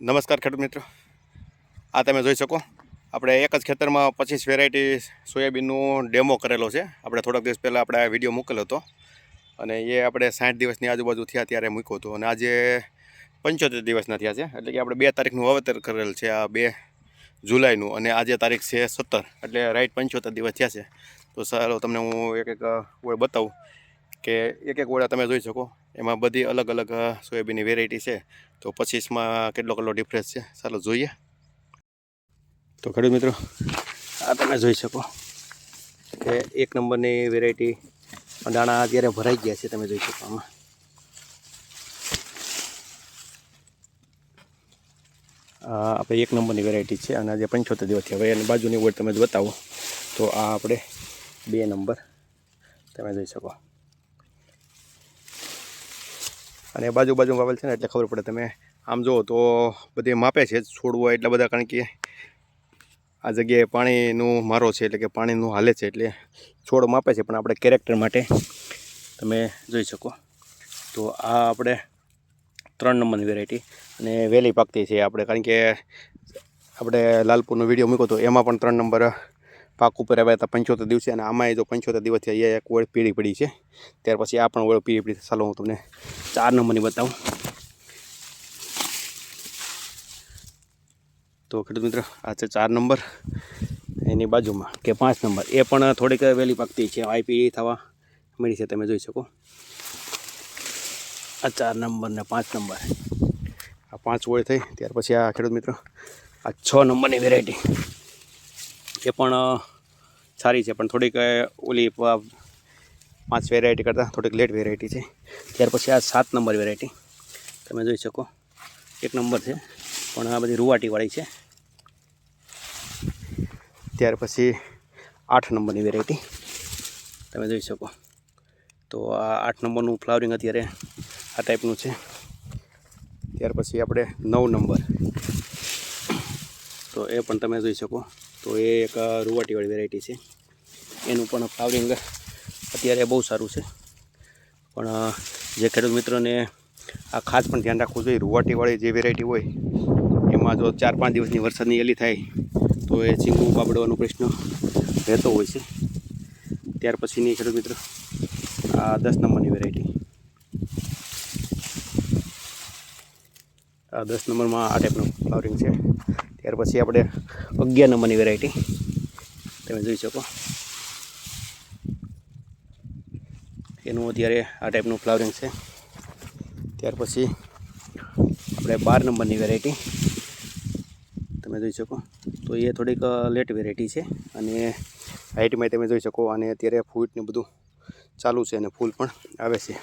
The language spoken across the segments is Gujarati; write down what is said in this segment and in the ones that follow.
નમસ્કાર ખેડૂત મિત્રો. આ તમે જોઈ શકો. આપણે એક જ ખેતરમાં પચીસ વેરાયટી સોયાબીનનું ડેમો કરેલો છે. આપણે થોડાક દિવસ પહેલાં આપણે વીડિયો મૂકેલો હતો. અને એ આપણે સાઠ દિવસની આજુબાજુ થયા ત્યારે મૂક્યો હતો. અને આજે પંચોતેર દિવસના થયા છે. એટલે કે આપણે બે તારીખનું વાવેતર કરેલ છે આ બે જુલાઈનું. અને આજે તારીખ છે સત્તર. એટલે રાઈટ પંચોતેર દિવસ થયા છે. તો ચાલો તમને હું એક એક બતાવું. કે એક એક ઓળા તમે જોઈ શકો. એમાં બધી અલગ અલગ સોયાબીનની વેરાયટી છે. તો પચીસમાં કેટલો કેટલો ડિફરન્સ છે? ચાલો જોઈએ. તો ખેડૂત મિત્રો, આ તમે જોઈ શકો કે એક નંબરની વેરાયટી દાણા અત્યારે ભરાઈ ગયા છે, તમે જોઈ શકો આમાં. આપણે એક નંબરની વેરાયટી છે અને આજે પંચોતેર દિવસ થયા. હવે એની બાજુની ઓળ તમે જ બતાવો. તો આ આપણે બે નંબર, તમે જોઈ શકો. અને બાજુ બાજુ વાવેલ છે ને એટલે ખબર પડે તમે. આમ જુઓ તો બધે માપે છે, છોડવું એટલા બધા કારણ કે આ જગ્યાએ પાણીનું મારો છે એટલે કે પાણીનું હાલે છે એટલે છોડ માપે છે, પણ આપણે કેરેક્ટર માટે તમે જોઈ શકો. તો આ આપણે ત્રણ નંબરની વેરાયટી અને વહેલી પાકતી છે આપણે. કારણ કે આપણે લાલપુરનો વીડિયો મૂક્યો હતો એમાં પણ ત્રણ નંબર પાક ઉપર આવ્યા હતા પંચોતેર દિવસે અને આમાં જો પંચોતેર દિવસ અહીંયા એક ઓળ પીળી પડી છે. ત્યાર પછી આ પણ ઓળ પીળી પડી. ચાલો હું તમને ચાર નંબરની બતાવું. તો ખેડૂત મિત્ર, આ છે ચાર નંબર. એની બાજુમાં કે પાંચ નંબર. એ પણ થોડીક વહેલી પાકતી છે. આઈપી થવા મળી છે. તમે જોઈ શકો. આ ચાર નંબર ને પાંચ નંબર. આ પાંચ ઓળ થઈ. ત્યાર પછી આ ખેડૂત મિત્રો, આ છ નંબરની વેરાયટી એ પણ સારી છે. પણ થોડીક ઓલી પાંચ વેરાયટી કરતાં, થોડીક લેટ વેરાયટી છે. ત્યાર પછી આ સાત નંબર વેરાયટી તમે જોઈ શકો. એક નંબર છે. પણ આ બધી રૂવાટીવાળી છે. ત્યાર પછી આઠ નંબરની વેરાયટી તમે જોઈ શકો. તો આ આઠ નંબરનું ફ્લાવરિંગ અત્યારે આ ટાઈપનું છે. ત્યાર પછી આપણે નવ નંબર તો એ પણ તમે જોઈ શકો. તો એ એક રૂવાટીવાળી વેરાયટી છે. એનું પણ ફ્લાવરિંગ અત્યારે બહુ સારું છે. પણ જે ખેડૂત મિત્રોને આ ખાસ પણ ધ્યાન રાખવું જોઈએ, રૂવાટીવાળી જે વેરાયટી હોય, એમાં જો ચાર પાંચ દિવસની વરસાદની એલી થાય, તો એ ચીંગું બાબડવાનો પ્રશ્ન રહેતો હોય છે. ત્યાર પછીની ખેડૂત મિત્રો, આ દસ નંબરની વેરાયટી આ દસ નંબરમાં આ ટાઈપનું ફ્લાવરિંગ છે. ત્યાર પછી આપણે અગિયાર નંબરની વેરાયટી તમે જોઈ શકો. એનું અત્યારે આ ટાઈપનું ફ્લાવરિંગ છે. ત્યાર પછી આપણે બાર નંબરની વેરાયટી તમે જોઈ શકો. તો એ થોડીક લેટ વેરાયટી છે અને હાઇટમાં તમે જોઈ શકો. અને અત્યારે ફૂટને બધું ચાલુ છે અને ફૂલ પણ આવે છે.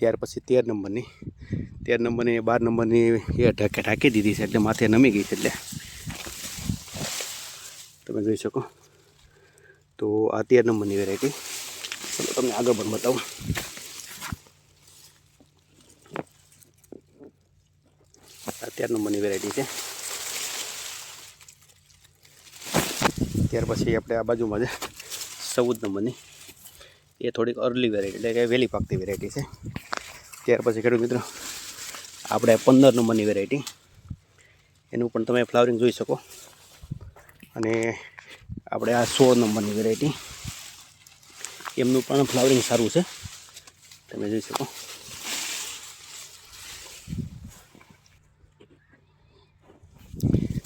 ત્યાર પછી તેર નંબરની તેર નંબરની બાર નંબરની એ ઢાંકી ઢાંકી દીધી છે એટલે માથે નમી ગઈ છે એટલે. તમે જોઈ શકો. તો આ તેર નંબરની વેરાયટી ચલો તમને આગળ પણ બતાવું. આ તેર નંબરની વેરાયટી છે. ત્યાર પછી આપણે આ બાજુમાં છે ચૌદ નંબરની. એ થોડીક અર્લી વેરાયટી એટલે કે વહેલી પાકતી વેરાયટી છે. ત્યાર પછી ખેડૂત મિત્રો, આપણે પંદર નંબરની વેરાયટી એનું પણ તમે ફ્લાવરિંગ જોઈ શકો. અને આપણે આ સોળ નંબરની વેરાયટી એમનું પણ ફ્લાવરિંગ સારું છે. તમે જોઈ શકો.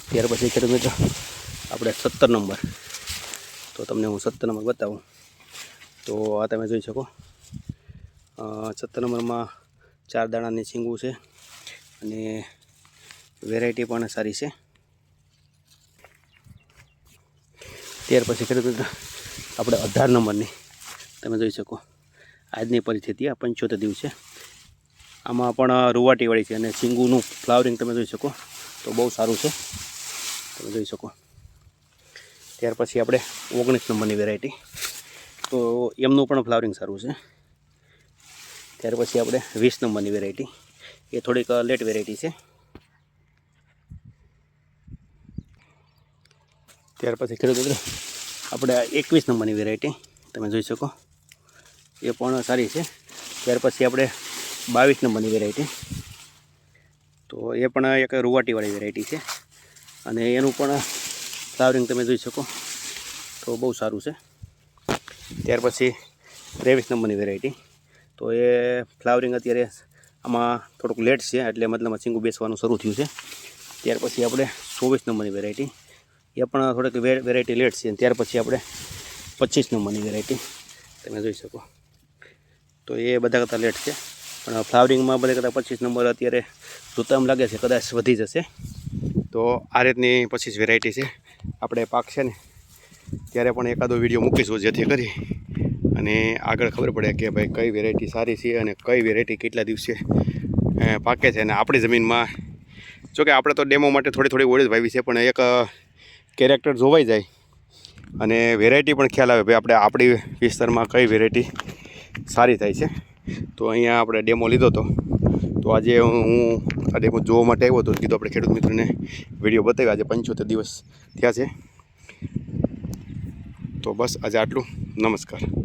ત્યાર પછી ખેડૂત મિત્રો, આપણે સત્તર નંબર. તો તમને હું સત્તર નંબર બતાવું. તો આ તમે જોઈ શકો. સત્તર નંબરમાં ચાર દાણાની સિંગું છે અને વેરાયટી પણ સારી છે. ત્યાર પછી ખેડૂત આપણે અઢાર નંબરની, તમે જોઈ શકો. આજની પરિસ્થિતિ આ પંચોતેર દિવસે આમાં પણ રૂવાટીવાળી છે અને સિંગુનું ફ્લાવરિંગ તમે જોઈ શકો. તો બહુ સારું છે. તમે જોઈ શકો. ત્યાર પછી આપણે ઓગણીસ નંબરની વેરાયટી તો એમનું પણ ફ્લાવરિંગ સારું છે. ત્યાર પછી આપણે વીસ નંબરની વેરાયટી એ થોડીક લેટ વેરાયટી છે. ત્યાર પછી ખેડૂત મિત્રો, આપણે એકવીસ નંબરની વેરાયટી તમે જોઈ શકો. એ પણ સારી છે. ત્યાર પછી આપણે બાવીસ નંબરની વેરાયટી તો એ પણ એક રૂવાટીવાળી વેરાયટી છે. અને એનું પણ ફ્લાવરિંગ તમે જોઈ શકો. તો બહુ સારું છે. ત્યાર પછી ત્રેવીસ નંબરની વેરાયટી તો એ ફ્લાવરિંગ અત્યારે આમાં થોડુંક લેટ છે, એટલે મતલબમાં ચીંગું બેસવાનું શરૂ થયું છે. ત્યાર પછી આપણે ચોવીસ નંબરની વેરાયટી એ પણ થોડીક વેરાયટી લેટ છે ત્યાર પછી આપણે પચીસ નંબરની વેરાયટી તમે જોઈ શકો. તો એ બધા કરતાં લેટ છે. પણ ફ્લાવરિંગમાં બધા કરતાં પચીસ નંબર અત્યારે જોતા એમ લાગે છે, કદાચ વધી જશે. તો આ રીતની પચીસ વેરાયટી છે. આપણે પાક છે ને, ત્યારે પણ એકાદો વીડિયો મૂકીશું, જેથી કરી અને આગળ ખબર પડે કે ભાઈ કઈ વેરાયટી સારી છે અને કઈ વેરાયટી કેટલા દિવસે પાકે છે. અને આપણી જમીનમાં, જોકે આપણે તો ડેમો માટે થોડી થોડી ઓળખ ભાવી છે, પણ એક કેરેક્ટર જોવાઈ જાય. અને વેરાયટી પણ ખ્યાલ આવે ભાઈ, આપણે આપણી વિસ્તારમાં કઈ વેરાયટી સારી થાય છે. તો અહીંયા આપણે ડેમો લીધો હતો. તો આજે હું આ ડેમો જોવા માટે આવ્યો હતો. કીધું આપણે ખેડૂત મિત્રને વીડિયો બતાવ્યો આજે પંચોતેર દિવસ થયા છે. તો બસ, આજે આટલું. નમસ્કાર.